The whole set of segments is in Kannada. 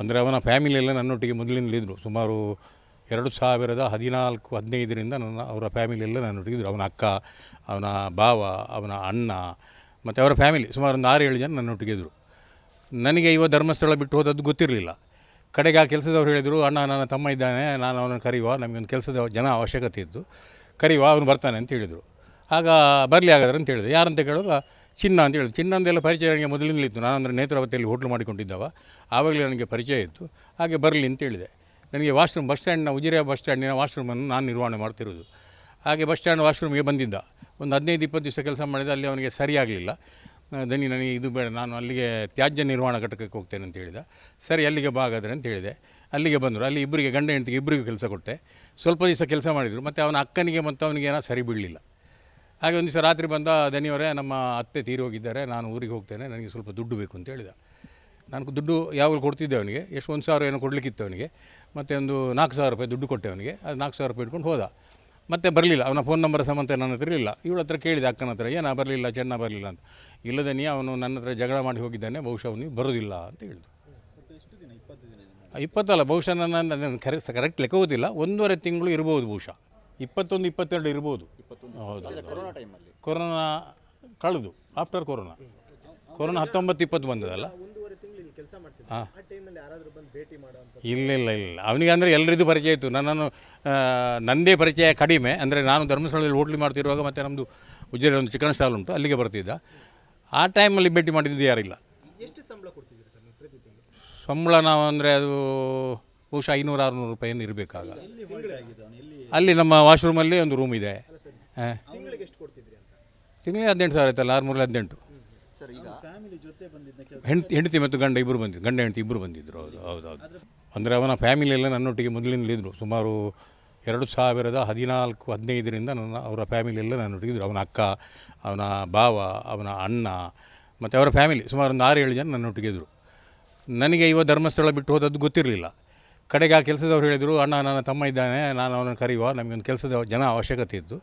ಅಂದರೆ ಅವನ ಫ್ಯಾಮಿಲಿಯೆಲ್ಲ ನನ್ನೊಟ್ಟಿಗೆ ಮೊದಲಿನಲ್ಲಿದ್ದರು ಸುಮಾರು ಎರಡು ಸಾವಿರದ ಹದಿನಾಲ್ಕು, ಹದಿನೈದರಿಂದ ನನ್ನ, ಅವರ ಫ್ಯಾಮಿಲಿಯೆಲ್ಲ ನನ್ನೊಟ್ಟಿಗಿದ್ದರು ಅವನ ಅಕ್ಕ, ಅವನ ಭಾವ, ಅವನ ಅಣ್ಣ, ಮತ್ತು ಅವರ ಫ್ಯಾಮಿಲಿ ಸುಮಾರು ಒಂದು ಆರು, ಏಳು ಜನ ನನ್ನೊಟ್ಟಿಗೆ ಇದ್ರು. ನನಗೆ ಇವ ಧರ್ಮಸ್ಥಳ ಬಿಟ್ಟು ಹೋದದ್ದು ಗೊತ್ತಿರಲಿಲ್ಲ. ಕಡೆಗೆ ಆ ಕೆಲಸದವ್ರು ಹೇಳಿದರು, ಅಣ್ಣ, ನನ್ನ ತಮ್ಮ ಇದ್ದಾನೆ, ನಾನು ಅವನನ್ನು ಕರೆಯುವ ನಮಗೊಂದು ಕೆಲಸದ ಜನ ಅವಶ್ಯಕತೆ ಇತ್ತು. ಕರೆಯುವ, ಅವನು ಬರ್ತಾನೆ ಅಂತ ಹೇಳಿದರು. ಆಗ ಬರಲಿ ಹಾಗಾದ್ರೆ ಅಂತ ಹೇಳಿದೆ ಯಾರಂತ ಕೇಳುವಾಗ ಚಿನ್ನ ಅಂತ ಹೇಳಿದ್ರು ಚಿನ್ನಂದೆಲ್ಲ ಪರಿಚಯ ನನಗೆ ಮೊದಲಿಂದಲೇ ಇತ್ತು. ನಾನು ಅಂದರೆ ನೇತ್ರಾವತಿಯಲ್ಲಿ ಹೋಟ್ಲು ಮಾಡಿಕೊಂಡಿದ್ದವ. ಆವಾಗಲೇ ನನಗೆ ಪರಿಚಯ ಇತ್ತು. ಹಾಗೆ ಬರಲಿ ಅಂತ ಹೇಳಿದೆ. ನನಗೆ ವಾಶ್ರೂಮ್, ಬಸ್ ಸ್ಟ್ಯಾಂಡ್ನ ಉಜಿರೆ ಬಸ್ ಸ್ಟ್ಯಾಂಡಿನ ವಾಶ್ರೂಮನ್ನು ನಾನು ನಿರ್ವಹಣೆ ಮಾಡ್ತಿರೋದು. ಹಾಗೆ ಬಸ್ ಸ್ಟ್ಯಾಂಡ್ ವಾಶ್ರೂಮ್ಗೆ ಬಂದಿದ್ದ. ಒಂದು ಹದಿನೈದು, ಇಪ್ಪತ್ತು ದಿವಸ ಕೆಲಸ ಮಾಡಿದ. ಅಲ್ಲಿ ಅವನಿಗೆ ಸರಿಯಾಗಲಿಲ್ಲ ದನಿ ನನಗೆ ಇದು ಬೇಡ, ನಾನು ಅಲ್ಲಿಗೆ ತ್ಯಾಜ್ಯ ನಿರ್ವಹಣಾ ಘಟಕಕ್ಕೆ ಹೋಗ್ತೇನೆ ಅಂತ ಹೇಳಿದ. ಸರಿ, ಅಲ್ಲಿಗೆ ಬಾ ಹಾಗಾದ್ರೆ ಅಂತ ಹೇಳಿದೆ. ಅಲ್ಲಿಗೆ ಬಂದರು. ಅಲ್ಲಿ ಇಬ್ಬರಿಗೆ, ಗಂಡ ಹೆಂಡತಿಗೆ ಇಬ್ಬರಿಗೂ ಕೆಲಸ ಕೊಟ್ಟೆ. ಸ್ವಲ್ಪ ದಿವಸ ಕೆಲಸ ಮಾಡಿದರು. ಮತ್ತು ಅವನ ಅಕ್ಕನಿಗೆ ಮತ್ತು ಅವನಿಗೆ ಏನೋ ಸರಿ ಬೀಳಲಿಲ್ಲ ಹಾಗೆ ಒಂದು ದಿವಸ ರಾತ್ರಿ ಬಂದ ದನಿಯವರೇ ನಮ್ಮ ಅತ್ತೆ ತೀರಿ ಹೋಗಿದ್ದಾರೆ ನಾನು ಊರಿಗೆ ಹೋಗ್ತೇನೆ, ನನಗೆ ಸ್ವಲ್ಪ ದುಡ್ಡು ಬೇಕು ಅಂತ ಹೇಳಿದ. ನಾನು ದುಡ್ಡು ಯಾವಾಗಲೂ ಕೊಡ್ತಿದ್ದೆ ಅವನಿಗೆ, ಎಷ್ಟು ಒಂದು ಸಾವಿರ ಏನೋ ಕೊಡಲಿಕ್ಕಿತ್ತು ಅವನಿಗೆ, ಮತ್ತು ಒಂದು ನಾಲ್ಕು ಸಾವಿರ ರೂಪಾಯಿ ದುಡ್ಡು ಕೊಟ್ಟೆ ಅವನಿಗೆ, ಅದು ನಾಲ್ಕು ಸಾವಿರ ರೂಪಾಯಿ ಇಟ್ಕೊಂಡು ಹೋದ. ಮತ್ತೆ ಬರಲಿಲ್ಲ, ಅವನ ಫೋನ್ ನಂಬರ್ ಸಮೇತ ನನ್ನ ಹತ್ರ ಇರಲಿಲ್ಲ. ಇವಳ ಹತ್ರ ಕೇಳಿದೆ, ಅಕ್ಕನ ಹತ್ರ, ಏನು ಬರಲಿಲ್ಲ ಚೆನ್ನ ಬರಲಿಲ್ಲ ಅಂತ. ಇಲ್ಲದೇ ನೀ ಅವನು ನನ್ನ ಹತ್ರ ಜಗಳ ಮಾಡಿ ಹೋಗಿದ್ದಾನೆ, ಬಹುಶಃ ಅವನಿಗೆ ಬರೋದಿಲ್ಲ ಅಂತ ಹೇಳಿದ್ರು. ಇಪ್ಪತ್ತಲ್ಲ, ಬಹುಶಃ ನನ್ನ ನನ್ನ ಕರೆ ಕರೆಕ್ಟ್ ಲೆಕ್ಕ ಹೋಗುದಿಲ್ಲ ಒಂದೂವರೆ ತಿಂಗಳು ಇರ್ಬೋದು ಬಹುಶಃ. ಇಪ್ಪತ್ತೊಂದು ಇಪ್ಪತ್ತೆರಡು ಇರ್ಬೋದು. ಹೌದು. ಕೊರೋನಾ ಕಳೆದು ಆಫ್ಟರ್ ಕೊರೋನಾ. ಕೊರೋನಾ ಹತ್ತೊಂಬತ್ತು ಇಪ್ಪತ್ತು ಬಂದದಲ್ಲ? ಹಾಂ ತಿಂಗಳು ಇಲ್ಲಿ ಕೆಲಸ ಮಾಡ್ತಿದ್ದೆ ಆ ಟೈಮಲ್ಲಿ ಯಾರಾದರೂ ಬಂದು ಭೇಟಿ ಮಾಡೋಂಥ ಇಲ್ಲ ಇಲ್ಲ ಇಲ್ಲ. ಅವನಿಗೆ ಅಂದರೆ ಎಲ್ಲರಿದ್ದು ಪರಿಚಯ ಇತ್ತು. ನನ್ನನ್ನು ನಂದೇ ನನ್ನದೇ ಪರಿಚಯ ಕಡಿಮೆ. ಅಂದರೆ ನಾನು ಧರ್ಮಸ್ಥಳದಲ್ಲಿ ಹೋಟ್ಲಿ ಮಾಡ್ತಿರುವಾಗ ಮತ್ತು ನಮ್ಮದು ಉಜ್ಜಿರೆ ಒಂದು ಚಿಕನ್ ಸ್ಟಾಲ್ ಉಂಟು ಅಲ್ಲಿಗೆ ಬರ್ತಿದ್ದ. ಆ ಟೈಮಲ್ಲಿ ಭೇಟಿ ಮಾಡಿದ್ದು ಯಾರಿಲ್ಲ. ಸಂಬಳ ನಾವು ಅಂದರೆ ಅದು ಬಹುಶಃ ಐನೂರು ಆರುನೂರು ರೂಪಾಯಿಯನ್ನು ಇರಬೇಕಾಗ. ಅಲ್ಲಿ ನಮ್ಮ ವಾಶ್ರೂಮಲ್ಲಿ ಒಂದು ರೂಮ್ ಇದೆ. ಹಾಂ ತಿಂಗಳಿಗೆ ಎಷ್ಟು ಕೊಡ್ತಿದ್ರಿ ಅಂತ? ತಿಂಗಳಿಗೆ ಹದಿನೆಂಟು ಸಾವಿರ ಆಯ್ತಲ್ಲ ಆರುನೂರಲ್ಲಿ ಹದಿನೆಂಟು. ಸರ್ ಈಗ ಹೆಂಡತಿ ಹೆಂಡತಿ ಮತ್ತು ಗಂಡ ಇಬ್ಬರು ಬಂದಿದ್ದು ಗಂಡ ಹೆಂಡತಿ ಇಬ್ಬರು ಬಂದಿದ್ದರು ಹೌದು ಹೌದು ಹೌದು. ಅಂದರೆ ಅವನ ಫ್ಯಾಮಿಲಿ ಎಲ್ಲ ನನ್ನೊಟ್ಟಿಗೆ ಮೊದಲಿನಲ್ಲಿದ್ದರು ಸುಮಾರು ಎರಡು ಸಾವಿರದ ಹದಿನಾಲ್ಕು ಹದಿನೈದರಿಂದ ನನ್ನ ಅವರ ಫ್ಯಾಮಿಲಿ ಎಲ್ಲ ನನ್ನೊಟ್ಟಿಗೆ ಇದ್ದರು ಅವನ ಅಕ್ಕ ಅವನ ಭಾವ ಅವನ ಅಣ್ಣ ಮತ್ತು ಅವರ ಫ್ಯಾಮಿಲಿ ಸುಮಾರು ಒಂದು ಆರು ಏಳು ಜನ ನನ್ನೊಟ್ಟಿಗೆ ಇದ್ದರು ನನಗೆ ಇವ ಧರ್ಮಸ್ಥಳ ಬಿಟ್ಟು ಹೋದದ್ದು ಗೊತ್ತಿರಲಿಲ್ಲ. ಕಡೆಗೆ ಆ ಕೆಲಸದವ್ರು ಹೇಳಿದರು, ಅಣ್ಣ, ನನ್ನ ತಮ್ಮ ಇದ್ದಾನೆ, ನಾನು ಅವನನ್ನು ಕರೆಯುವ ನಮಗೊಂದು ಕೆಲಸದ ಜನ ಅವಶ್ಯಕತೆ ಇತ್ತು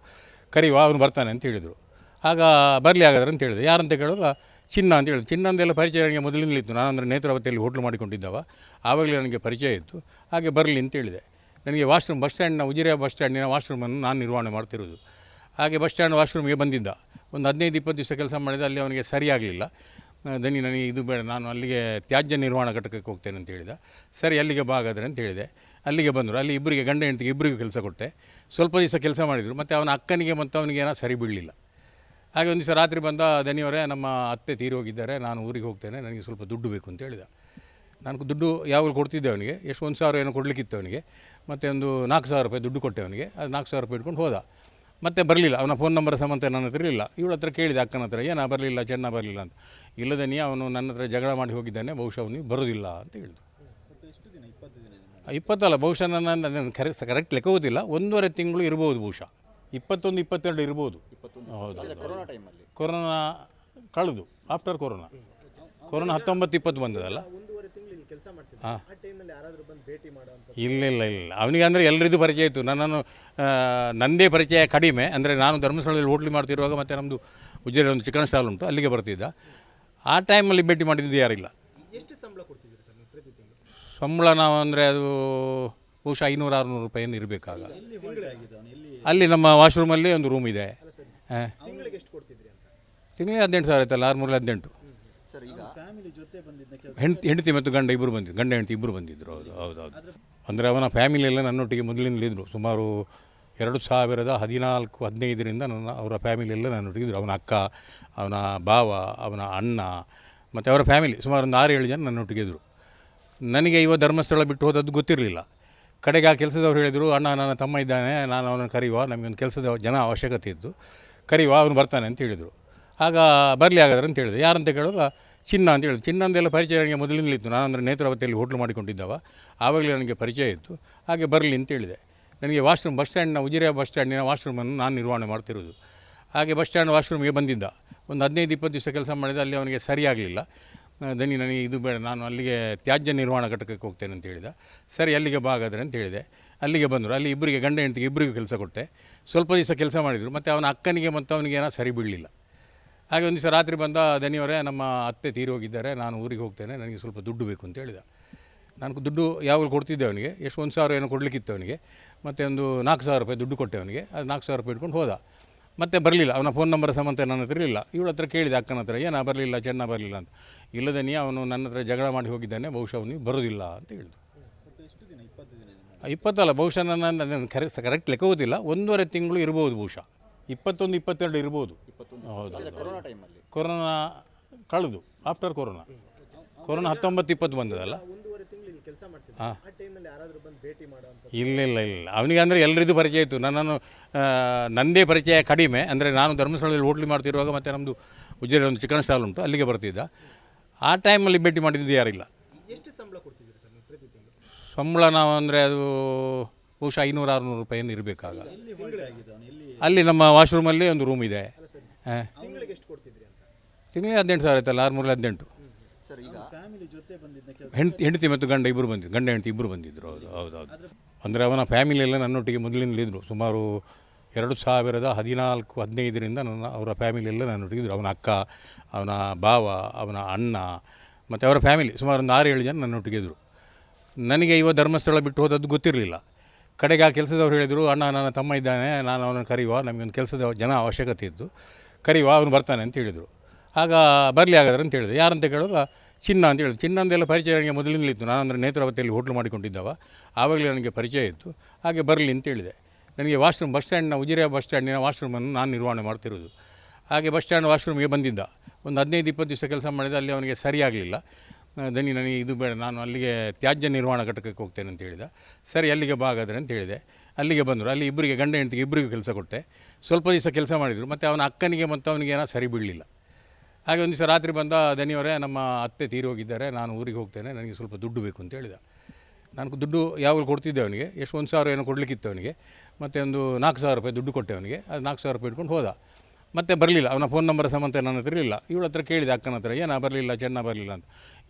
ಕರೆಯುವ ಅವನು ಬರ್ತಾನೆ ಅಂತ ಹೇಳಿದರು. ಆಗ ಬರಲಿ ಹಾಗಾದ್ರೆ ಅಂತ ಹೇಳಿದೆ ಯಾರಂತ ಕೇಳುವಾಗ ಚಿನ್ನ ಅಂತ ಹೇಳಿದ್ರು. ಚಿನ್ನಂದೆಲ್ಲ ಪರಿಚಯ ನನಗೆ ಮೊದಲಿನಲ್ಲಿತ್ತು ಇತ್ತು. ನಾನು ಅಂದರೆ ನೇತ್ರಾವತಿಯಲ್ಲಿ ಹೋಟ್ಲು ಮಾಡಿಕೊಂಡಿದ್ದವ. ಆವಾಗಲೇ ನನಗೆ ಪರಿಚಯ ಇತ್ತು. ಹಾಗೆ ಬರಲಿ ಅಂತ ಹೇಳಿದೆ. ನನಗೆ ವಾಶ್ರೂಮ್ ಬಸ್ ಸ್ಟ್ಯಾಂಡ್ನ ಉಜಿರೆ ಬಸ್ ಸ್ಟ್ಯಾಂಡಿನ ವಾಶ್ರೂಮನ್ನು ನಾನು ನಿರ್ವಹಣೆ ಮಾಡ್ತಿರೋದು. ಹಾಗೆ ಬಸ್ ಸ್ಟ್ಯಾಂಡ್ ವಾಶ್ರೂಮ್ಗೆ ಬಂದಿದ್ದ. ಒಂದು ಹದಿನೈದು, ಇಪ್ಪತ್ತು ದಿವಸ ಕೆಲಸ ಮಾಡಿದ, ಅಲ್ಲಿ ಅವನಿಗೆ ಸರಿಯಾಗಲಿಲ್ಲ ದನಿ ನನಗೆ ಇದು ಬೇಡ, ನಾನು ಅಲ್ಲಿಗೆ ತ್ಯಾಜ್ಯ ನಿರ್ವಹಣಾ ಘಟಕಕ್ಕೆ ಹೋಗ್ತೇನೆ ಅಂತ ಹೇಳಿದ. ಸರಿ, ಅಲ್ಲಿಗೆ ಬಾ ಹಾಗಾದ್ರೆ ಅಂತ ಹೇಳಿದೆ. ಅಲ್ಲಿಗೆ ಬಂದರು. ಅಲ್ಲಿ ಇಬ್ಬರಿಗೆ ಗಂಡ ಹೆಂಡತಿಗೆ ಇಬ್ಬರಿಗೂ ಕೆಲಸ ಕೊಟ್ಟೆ. ಸ್ವಲ್ಪ ದಿವಸ ಕೆಲಸ ಮಾಡಿದರು. ಮತ್ತು ಅವನ ಅಕ್ಕನಿಗೆ ಮತ್ತು ಅವನಿಗೆ ಏನೋ ಸರಿ ಬೀಳಲಿಲ್ಲ ಹಾಗೆ ಒಂದು ದಿವಸ ರಾತ್ರಿ ಬಂದ ದನಿಯವರೇ, ನಮ್ಮ ಅತ್ತೆ ತೀರಿ ಹೋಗಿದ್ದಾರೆ, ನಾನು ಊರಿಗೆ ಹೋಗ್ತೇನೆ, ನನಗೆ ಸ್ವಲ್ಪ ದುಡ್ಡು ಬೇಕು ಅಂತ ಹೇಳಿದ. ನಾನು ದುಡ್ಡು ಯಾವಾಗಲೂ ಕೊಡ್ತಿದ್ದೆ ಅವನಿಗೆ? ಎಷ್ಟು ಒಂದು ಸಾವಿರ ಏನೋ ಕೊಡಲಿಕ್ಕಿತ್ತು ಅವನಿಗೆ. ಮತ್ತು ಒಂದು ನಾಲ್ಕು ಸಾವಿರ ರೂಪಾಯಿ ದುಡ್ಡು ಕೊಟ್ಟೆ ಅವನಿಗೆ. ಅದು ನಾಲ್ಕು ಸಾವಿರ ರೂಪಾಯಿ ಇಟ್ಕೊಂಡು ಹೋದ. ಮತ್ತೆ ಬರಲಿಲ್ಲ. ಅವನ ಫೋನ್ ನಂಬರ್ ಸಮೇತ ನನ್ನ ಹತ್ರ ಇಲ್ಲ ಇವಳ ಹತ್ರ ಕೇಳಿದೆ ಅಕ್ಕನ ಹತ್ರ ಏನು ಬರಲಿಲ್ಲ ಚೆನ್ನ ಬರಲಿಲ್ಲ? ಅಂತ. ಇಲ್ಲದೇ ನೀ ಅವನು ನನ್ನ ಹತ್ರ ಜಗಳ ಮಾಡಿ ಹೋಗಿದ್ದಾನೆ ಬಹುಶಃ ಅವನಿಗೆ ಬರೋದಿಲ್ಲ ಅಂತ ಹೇಳಿದ್ರು. ಇಪ್ಪತ್ತಲ್ಲ ಬಹುಶಃ ನನ್ನ ನನ್ನ ಕರೆ ಕರೆಕ್ಟ್ ಲೆಕ್ಕ ಓದಿಲ್ಲ. ಒಂದೂವರೆ ತಿಂಗಳು ಇರ್ಬೋದು ಬಹುಶಃ. ಇಪ್ಪತ್ತೊಂದು ಇಪ್ಪತ್ತೆರಡು ಇರ್ಬೋದು. ಹೌದು. ಕೊರೋನಾ ಕಳೆದು ಆಫ್ಟರ್ ಕೊರೋನಾ ಕೊರೋನಾ ಹತ್ತೊಂಬತ್ತು ಇಪ್ಪತ್ತು ಬಂದದಲ್ಲ? ಕೆಲಸ ಮಾಡ್ತಿದ್ದೆ. ಆ ಟೈಮಲ್ಲಿ ಯಾರಾದರೂ ಬಂದು ಭೇಟಿ ಮಾಡೋಂಥ ಇಲ್ಲ ಇಲ್ಲ ಇಲ್ಲ ಅವನಿಗೆ ಅಂದರೆ ಎಲ್ಲರಿದ್ದು ಪರಿಚಯ ಇತ್ತು. ನನ್ನನ್ನು ನಂದೇ ನನ್ನದೇ ಪರಿಚಯ ಕಡಿಮೆ. ಅಂದರೆ ನಾನು ಧರ್ಮಸ್ಥಳದಲ್ಲಿ ಹೋಟ್ಲು ಮಾಡ್ತಿರುವಾಗ ಮತ್ತು ನಮ್ಮದು ಉಜ್ಜಿರೆ ಒಂದು ಚಿಕನ್ ಸ್ಟಾಲ್ ಉಂಟು ಅಲ್ಲಿಗೆ ಬರ್ತಿದ್ದ. ಆ ಟೈಮಲ್ಲಿ ಭೇಟಿ ಮಾಡಿದ್ದು ಯಾರಿಲ್ಲ. ಎಷ್ಟು ಸಂಬಳ ಕೊಡ್ತಿದ್ದೀರಿ ಸರ್ ನೀವು ಪ್ರತಿ ತಿಂಗಳು? ಸಂಬಳ ನಾವು ಅಂದರೆ ಅದು ಬಹುಶಃ ಐನೂರು ಆರುನೂರು ರೂಪಾಯಿಯನ್ನು ಇರಬೇಕಾಗ ಅಲ್ಲಿ? ನಮ್ಮ ವಾಶ್ರೂಮಲ್ಲಿ ಒಂದು ರೂಮ್ ಇದೆ. ಹಾಂ. ತಿಂಗಳಿಗೆ ಎಷ್ಟು ಕೊಡ್ತಿದ್ರಿ ಅಂತ? ತಿಂಗಳಿಗೆ ಹದಿನೆಂಟು ಸಾವಿರ ಆಯ್ತಲ್ಲ ಆರುನೂರಲ್ಲಿ ಹದಿನೆಂಟು. ಸರ್ ಈಗ ಹೆಂಡತಿ ಹೆಂಡತಿ ಮತ್ತು ಗಂಡ ಇಬ್ಬರು ಬಂದಿದ್ದು ಗಂಡ ಹೆಂಡತಿ ಇಬ್ಬರು ಬಂದಿದ್ದರು ಹೌದು ಹೌದು. ಹೌದು ಅಂದರೆ ಅವನ ಫ್ಯಾಮಿಲಿ ಎಲ್ಲ ನನ್ನೊಟ್ಟಿಗೆ ಮೊದಲಿಂದಲಿದ್ದರು ಸುಮಾರು ಎರಡು ಸಾವಿರದ ಹದಿನಾಲ್ಕು ಹದಿನೈದರಿಂದ ನನ್ನ ಅವರ ಫ್ಯಾಮಿಲಿ ಎಲ್ಲ ನನ್ನೊಟ್ಟಿಗೆ ಇದ್ದರು ಅವನ ಅಕ್ಕ ಅವನ ಭಾವ ಅವನ ಅಣ್ಣ ಮತ್ತು ಅವರ ಫ್ಯಾಮಿಲಿ. ಸುಮಾರು ಒಂದು ಆರು ಏಳು ಜನ ನನ್ನೊಟ್ಟಿಗೆ ಇದ್ದರು ನನಗೆ ಇವ ಧರ್ಮಸ್ಥಳ ಬಿಟ್ಟು ಹೋದದ್ದು ಗೊತ್ತಿರಲಿಲ್ಲ. ಕಡೆಗೆ ಆ ಕೆಲಸದವ್ರು ಹೇಳಿದರು ಅಣ್ಣ ನನ್ನ ತಮ್ಮ ಇದ್ದಾನೆ ನಾನು ಅವನನ್ನು ಕರೆಯುವ ನಮಗೊಂದು ಕೆಲಸದ ಜನ ಅವಶ್ಯಕತೆ ಇದ್ದು ಕರೆಯುವ ಅವನು ಬರ್ತಾನೆ ಅಂತ ಹೇಳಿದರು. ಆಗ ಬರಲಿ ಹಾಗಾದ್ರೆ ಅಂತ ಹೇಳಿದೆ. ಯಾರಂತ ಕೇಳುವಾಗ ಚಿನ್ನ ಅಂತ ಚಿನ್ನ ಅಂತೆಲ್ಲ ಪರಿಚಯ ನನಗೆ ಮೊದಲಿಂದಲೇ ಇತ್ತು. ನಾನು ಅಂದರೆ ನೇತ್ರಾವತಿಯಲ್ಲಿ ಹೋಟ್ಲು ಮಾಡಿಕೊಂಡಿದ್ದವ. ಆವಾಗಲೇ ನನಗೆ ಪರಿಚಯ ಇತ್ತು. ಹಾಗೆ ಬರಲಿ ಅಂತ ಹೇಳಿದೆ. ನನಗೆ ವಾಶ್ರೂಮ್ ಬಸ್ ಸ್ಟ್ಯಾಂಡ್ನ ಉಜಿರೆ ಬಸ್ ಸ್ಟ್ಯಾಂಡಿನ ವಾಶ್ರೂಮನ್ನು ನಾನು ನಿರ್ವಹಣೆ ಮಾಡ್ತಿರೋದು. ಹಾಗೆ ಬಸ್ ಸ್ಟ್ಯಾಂಡ್ ವಾಶ್ರೂಮ್ಗೆ ಬಂದಿದ್ದ. ಒಂದು ಹದಿನೈದು, ಇಪ್ಪತ್ತು ದಿವಸ ಕೆಲಸ ಮಾಡಿದ. ಅಲ್ಲಿ ಅವನಿಗೆ ಸರಿಯಾಗಲಿಲ್ಲ ದನಿ ನನಗೆ ಇದು ಬೇಡ, ನಾನು ಅಲ್ಲಿಗೆ ತ್ಯಾಜ್ಯ ನಿರ್ವಹಣಾ ಘಟಕಕ್ಕೆ ಹೋಗ್ತೇನೆ ಅಂತ ಹೇಳಿದ. ಸರಿ, ಅಲ್ಲಿಗೆ ಬಾಗಾದ್ರೆ ಅಂತ ಹೇಳಿದೆ. ಅಲ್ಲಿಗೆ ಬಂದರು. ಅಲ್ಲಿ ಇಬ್ಬರಿಗೆ ಗಂಡ ಹೆಂಡತಿಗೆ ಇಬ್ಬರಿಗೂ ಕೆಲಸ ಕೊಟ್ಟೆ. ಸ್ವಲ್ಪ ದಿವಸ ಕೆಲಸ ಮಾಡಿದರು. ಮತ್ತು ಅವನ ಅಕ್ಕನಿಗೆ ಮತ್ತು ಅವನಿಗೆ ಏನೋ ಸರಿ ಬೀಳಲಿಲ್ಲ ಹಾಗೆ ಒಂದು ದಿವಸ ರಾತ್ರಿ ಬಂದ ದನಿಯವರೇ, ನಮ್ಮ ಅತ್ತೆ ತೀರೋಗಿದ್ದಾರೆ, ನಾನು ಊರಿಗೆ ಹೋಗ್ತೇನೆ, ನನಗೆ ಸ್ವಲ್ಪ ದುಡ್ಡು ಬೇಕು ಅಂತ ಹೇಳಿದ. ನಾನು ದುಡ್ಡು ಯಾವಾಗಲೂ ಕೊಡ್ತಿದ್ದೆ ಅವನಿಗೆ, ಎಷ್ಟು ಒಂದು ಸಾವಿರ ಏನೋ ಕೊಡಲಿಕ್ಕಿತ್ತು ಅವನಿಗೆ, ಮತ್ತು ಒಂದು ನಾಲ್ಕು ಸಾವಿರ ರೂಪಾಯಿ ದುಡ್ಡು ಕೊಟ್ಟೆ ಅವನಿಗೆ, ಅದು ನಾಲ್ಕು ಸಾವಿರ ರೂಪಾಯಿ ಇಟ್ಕೊಂಡು ಹೋದ. ಮತ್ತೆ ಬರಲಿಲ್ಲ, ಅವನ ಫೋನ್ ನಂಬರ್ ಸಮೇತ ನನ್ನ ಹತ್ರ ಇರಲಿಲ್ಲ. ಇವಳ ಹತ್ರ ಕೇಳಿದೆ, ಅಕ್ಕನ ಹತ್ರ ಏನು ಬರಲಿಲ್ಲ ಚೆನ್ನ ಬರಲಿಲ್ಲ ಅಂತ. ಇಲ್ಲದೇ ನೀ ಅವನು ನನ್ನ ಹತ್ರ ಜಗಳ ಮಾಡಿ ಹೋಗಿದ್ದಾನೆ, ಬಹುಶಃ ಅವನಿಗೆ ಬರೋದಿಲ್ಲ ಅಂತ ಹೇಳಿದ್ರು. ಇಪ್ಪತ್ತಲ್ಲ, ಬಹುಶಃ ನನ್ನ ನನ್ನ ಕರೆ ಕರೆಕ್ಟ್ ಲೆಕ್ಕ ಹೋಗೋದಿಲ್ಲ ಒಂದೂವರೆ ತಿಂಗಳು ಇರ್ಬೋದು ಬಹುಶಃ. ಇಪ್ಪತ್ತೊಂದು ಇಪ್ಪತ್ತೆರಡು ಇರ್ಬೋದು. ಹೌದು. ಕೊರೋನಾ ಕಳೆದು ಆಫ್ಟರ್ ಕೊರೋನಾ. ಕೊರೋನಾ ಹತ್ತೊಂಬತ್ತು ಇಪ್ಪತ್ತು ಬಂದದಲ್ಲ? ಒಂದೂವರೆ ತಿಂಗಳು ಕೆಲಸ ಮಾಡ್ತಿದ್ದೆ ಆ ಟೈಮಲ್ಲಿ ಯಾರಾದರೂ ಬಂದು ಭೇಟಿ ಮಾಡುವಂಥ ಇಲ್ಲ ಇಲ್ಲ ಇಲ್ಲ. ಅವನಿಗೆ ಅಂದರೆ ಎಲ್ಲರಿಗೂ ಪರಿಚಯ ಇತ್ತು. ನನ್ನನ್ನು ನಂದೇ ನನ್ನದೇ ಪರಿಚಯ ಕಡಿಮೆ. ಅಂದರೆ ನಾನು ಧರ್ಮಸ್ಥಳದಲ್ಲಿ ಹೋಟ್ಲಿ ಮಾಡ್ತಿರುವಾಗ ಮತ್ತು ನಮ್ಮದು ಉಜ್ಜೇರಿ ಒಂದು ಚಿಕನ್ ಸ್ಟಾಲ್ ಉಂಟು ಅಲ್ಲಿಗೆ ಬರ್ತಿದ್ದ. ಆ ಟೈಮಲ್ಲಿ ಭೇಟಿ ಮಾಡಿದ್ದು ಯಾರಿಲ್ಲ. ಎಷ್ಟು ಸಂಬಳ ಕೊಡ್ತಿದ್ದೀರಿ ಸರ್ ಪ್ರತಿ ತಿಂಗಳು? ಸಂಬಳ ನಾವು ಅಂದರೆ ಅದು ಬಹುಶಃ ಐನೂರು ಆರುನೂರು ರೂಪಾಯಿಯನ್ನು ಇರಬೇಕಾಗ. ಅಲ್ಲಿ ನಮ್ಮ ವಾಶ್ರೂಮಲ್ಲಿ ಒಂದು ರೂಮ್ ಇದೆ. ಹಾಂ. ತಿಂಗಳಿಗೆ ಎಷ್ಟು ಕೊಡ್ತಿದ್ರಿ ಅಂತ? ತಿಂಗಳಿಗೆ ಹದಿನೆಂಟು ಸಾವಿರ ಆಯ್ತಲ್ಲ ಆರುನೂರಲ್ಲಿ ಹದಿನೆಂಟು. ಸರ್ ಈಗ ಹೆಂಡತಿ ಹೆಂಡತಿ ಮತ್ತು ಗಂಡ ಇಬ್ಬರು ಬಂದಿದ್ದು ಗಂಡ ಹೆಂಡತಿ ಇಬ್ಬರು ಬಂದಿದ್ರು ಹೌದು ಹೌದು ಹೌದು. ಅಂದರೆ ಅವನ ಫ್ಯಾಮಿಲಿ ಎಲ್ಲ ನನ್ನೊಟ್ಟಿಗೆ ಮೊದಲಿನಲ್ಲಿದ್ದರು ಸುಮಾರು ಎರಡು ಸಾವಿರದ ಹದಿನಾಲ್ಕು ಹದಿನೈದರಿಂದ ನನ್ನ ಅವರ ಫ್ಯಾಮಿಲಿ ಎಲ್ಲ ನನ್ನೊಟ್ಟಿಗೆ ಇದ್ರು. ಅವನ ಅಕ್ಕ ಅವನ ಭಾವ ಅವನ ಅಣ್ಣ ಮತ್ತು ಅವರ ಫ್ಯಾಮಿಲಿ ಸುಮಾರು ಒಂದು ಆರು ಏಳು ಜನ ನನ್ನೊಟ್ಟಿಗೆ ಇದ್ದರು ನನಗೆ ಇವ ಧರ್ಮಸ್ಥಳ ಬಿಟ್ಟು ಹೋದದ್ದು ಗೊತ್ತಿರಲಿಲ್ಲ. ಕಡೆಗೆ ಆ ಕೆಲಸದವ್ರು ಹೇಳಿದರು, ಅಣ್ಣ, ನನ್ನ ತಮ್ಮ ಇದ್ದಾನೆ, ನಾನು ಅವನನ್ನು ಕರೆಯುವ, ನಮಗೊಂದು ಕೆಲಸದ ಜನ ಅವಶ್ಯಕತೆ ಇತ್ತು, ಕರೆಯುವ, ಅವನು ಬರ್ತಾನೆ ಅಂತ ಹೇಳಿದರು. ಆಗ ಬರಲಿ ಹಾಗಾದ್ರೆ ಅಂತ ಹೇಳಿದೆ ಯಾರಂತ ಕೇಳುವಾಗ, ಚಿನ್ನ ಅಂತ ಹೇಳಿದ್ರು. ಚಿನ್ನ ಅಂದೆಲ್ಲ ಪರಿಚಯ ನನಗೆ ಮೊದಲಿಂದಲಿತ್ತು. ನಾನು ಅಂದರೆ ನೇತ್ರಾವತಿಯಲ್ಲಿ ಹೋಟ್ಲು ಮಾಡಿಕೊಂಡಿದ್ದವ. ಆವಾಗಲೇ ನನಗೆ ಪರಿಚಯ ಇತ್ತು. ಹಾಗೆ ಬರಲಿ ಅಂತ ಹೇಳಿದೆ. ನನಗೆ ವಾಶ್ರೂಮ್, ಬಸ್ ಸ್ಟ್ಯಾಂಡ್ನ ಉಜಿರೆ ಬಸ್ ಸ್ಟ್ಯಾಂಡಿನ ವಾಶ್ರೂಮನ್ನು ನಾನು ನಿರ್ವಹಣೆ ಮಾಡ್ತಿರೋದು ಹಾಗೆ ಬಸ್ ಸ್ಟ್ಯಾಂಡ್ ವಾಶ್ರೂಮ್ಗೆ ಬಂದಿದ್ದ. ಒಂದು ಹದಿನೈದು, ಇಪ್ಪತ್ತು ದಿವಸ ಕೆಲಸ ಮಾಡಿದ, ಅಲ್ಲಿ ಅವನಿಗೆ ಸರಿಯಾಗಲಿಲ್ಲ ದನಿ, ನನಗೆ ಇದು ಬೇಡ, ನಾನು ಅಲ್ಲಿಗೆ ತ್ಯಾಜ್ಯ ನಿರ್ವಹಣಾ ಘಟಕಕ್ಕೆ ಹೋಗ್ತೇನೆ ಅಂತ ಹೇಳಿದ. ಸರಿ, ಅಲ್ಲಿಗೆ ಬಾ ಹಾಗಾದ್ರೆ ಅಂತ ಹೇಳಿದೆ. ಅಲ್ಲಿಗೆ ಬಂದರು. ಅಲ್ಲಿ ಇಬ್ಬರಿಗೆ, ಗಂಡ ಹೆಂಡತಿಗೆ ಇಬ್ಬರಿಗೂ ಕೆಲಸ ಕೊಟ್ಟೆ. ಸ್ವಲ್ಪ ದಿವಸ ಕೆಲಸ ಮಾಡಿದರು. ಮತ್ತು ಅವನ ಅಕ್ಕನಿಗೆ ಮತ್ತು ಅವನಿಗೆ ಏನೋ ಸರಿ ಬೀಳಲಿಲ್ಲ ಹಾಗೆ ಒಂದು ದಿವಸ ರಾತ್ರಿ ಬಂದ ದನಿಯವರೇ, ನಮ್ಮ ಅತ್ತೆ ತೀರಿ ಹೋಗಿದ್ದಾರೆ, ನಾನು ಊರಿಗೆ ಹೋಗ್ತೇನೆ, ನನಗೆ ಸ್ವಲ್ಪ ದುಡ್ಡು ಬೇಕು ಅಂತ ಹೇಳಿದ. ನಾನು ದುಡ್ಡು ಯಾವಾಗಲೂ ಕೊಡ್ತಿದ್ದೆ ಅವನಿಗೆ. ಎಷ್ಟು, ಒಂದು ಸಾವಿರ ಏನೋ ಕೊಡಲಿಕ್ಕಿತ್ತು ಅವನಿಗೆ. ಮತ್ತು ಒಂದು ನಾಲ್ಕು ಸಾವಿರ ರೂಪಾಯಿ ದುಡ್ಡು ಕೊಟ್ಟೆ ಅವನಿಗೆ. ಅದು ನಾಲ್ಕು ಸಾವಿರ ರೂಪಾಯಿ ಇಟ್ಕೊಂಡು ಹೋದ. ಮತ್ತೆ ಬರಲಿಲ್ಲ. ಅವನ ಫೋನ್ ನಂಬರ್ ಸಮೇತ ನನ್ನ ಹತ್ರ ಇರಲಿಲ್ಲ. ಇವಳ ಹತ್ರ ಕೇಳಿದೆ ಅಕ್ಕನ ಹತ್ರ ಏನು ಬರಲಿಲ್ಲ ಚೆನ್ನ ಬರಲಿಲ್ಲ ಅಂತ.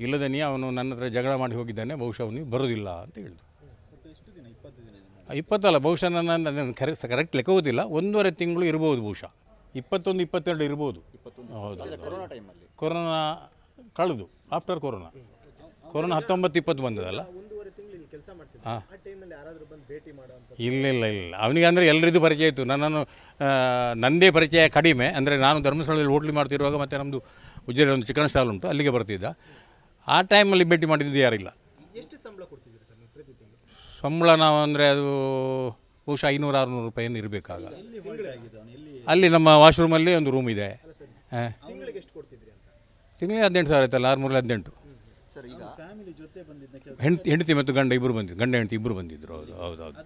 ಇಲ್ಲದೆ ನೀ ಅವನು ನನ್ನ ಹತ್ರ ಜಗಳ ಮಾಡಿ ಹೋಗಿದ್ದಾನೆ ಬಹುಶಃ ಅವನಿಗೆ ಬರೋದಿಲ್ಲ ಅಂತ ಹೇಳಿದ್ರು ಇಪ್ಪತ್ತಲ್ಲ ಬಹುಶಃ ನನ್ನ ನನ್ನ ಕರೆ ಕರೆಕ್ಟ್ ಲೆಕ್ಕ ಗೊತ್ತಿಲ್ಲ ಒಂದೂವರೆ ತಿಂಗಳು ಇರ್ಬೋದು ಬಹುಶಃ. ಇಪ್ಪತ್ತೊಂದು ಇಪ್ಪತ್ತೆರಡು ಇರ್ಬೋದು. ಹೌದು. ಕೊರೋನಾ ಕಳೆದು ಆಫ್ಟರ್ ಕೊರೋನಾ. ಕೊರೋನಾ ಹತ್ತೊಂಬತ್ತು ಇಪ್ಪತ್ತು ಬಂದದಲ್ಲ? ಇಲ್ಲಿ ಕೆಲಸ ಮಾಡ್ತಿದ್ದೆ. ಆ ಟೈಮಲ್ಲಿ ಯಾರಾದರೂ ಬಂದು ಭೇಟಿ ಮಾಡುವಂಥ ಇಲ್ಲ ಇಲ್ಲ ಇಲ್ಲ. ಅವನಿಗೆ ಅಂದರೆ ಎಲ್ಲರಿಗೂ ಪರಿಚಯ ಇತ್ತು. ನನ್ನನ್ನು ನಂದೇ ನನ್ನದೇ ಪರಿಚಯ ಕಡಿಮೆ. ಅಂದರೆ ನಾನು ಧರ್ಮಸ್ಥಳದಲ್ಲಿ ಹೋಟ್ಲಿ ಮಾಡ್ತಿರುವಾಗ ಮತ್ತು ನಮ್ಮದು ಉಜ್ಜೇರಿ ಒಂದು ಚಿಕನ್ ಸ್ಟಾಲ್ ಉಂಟು ಅಲ್ಲಿಗೆ ಬರ್ತಿದ್ದ. ಆ ಟೈಮಲ್ಲಿ ಭೇಟಿ ಮಾಡಿದ್ದು ಯಾರಿಲ್ಲ. ಎಷ್ಟು ಸಂಬಳ ಕೊಡ್ತಿದ್ದೀರಿ ಸರ್ ನೀವು ಪ್ರತಿ ತಿಂಗಳು? ಸಂಬಳ ನಾವು ಅಂದರೆ ಅದು ಬಹುಶಃ ಐನೂರು ಆರುನೂರು ರೂಪಾಯಿಯನ್ನು ಇರಬೇಕಾಗ. ಅಲ್ಲಿ ನಮ್ಮ ವಾಶ್ರೂಮಲ್ಲಿ ಒಂದು ರೂಮ್ ಇದೆ. ತಿಂಗಳಿಗೆ ಹದಿನೆಂಟು ಸಾವಿರ ಆಯ್ತಲ್ಲ ಆರುನೂರಲ್ಲಿ ಹದಿನೆಂಟು. ಸರ್ ಈಗ ಹೆಂಡತಿ ಹೆಂಡತಿ ಮತ್ತು ಗಂಡ ಇಬ್ಬರು ಬಂದಿದ್ದು ಗಂಡ ಹೆಂಡತಿ ಇಬ್ಬರು ಬಂದಿದ್ರು ಹೌದು ಹೌದು ಹೌದು.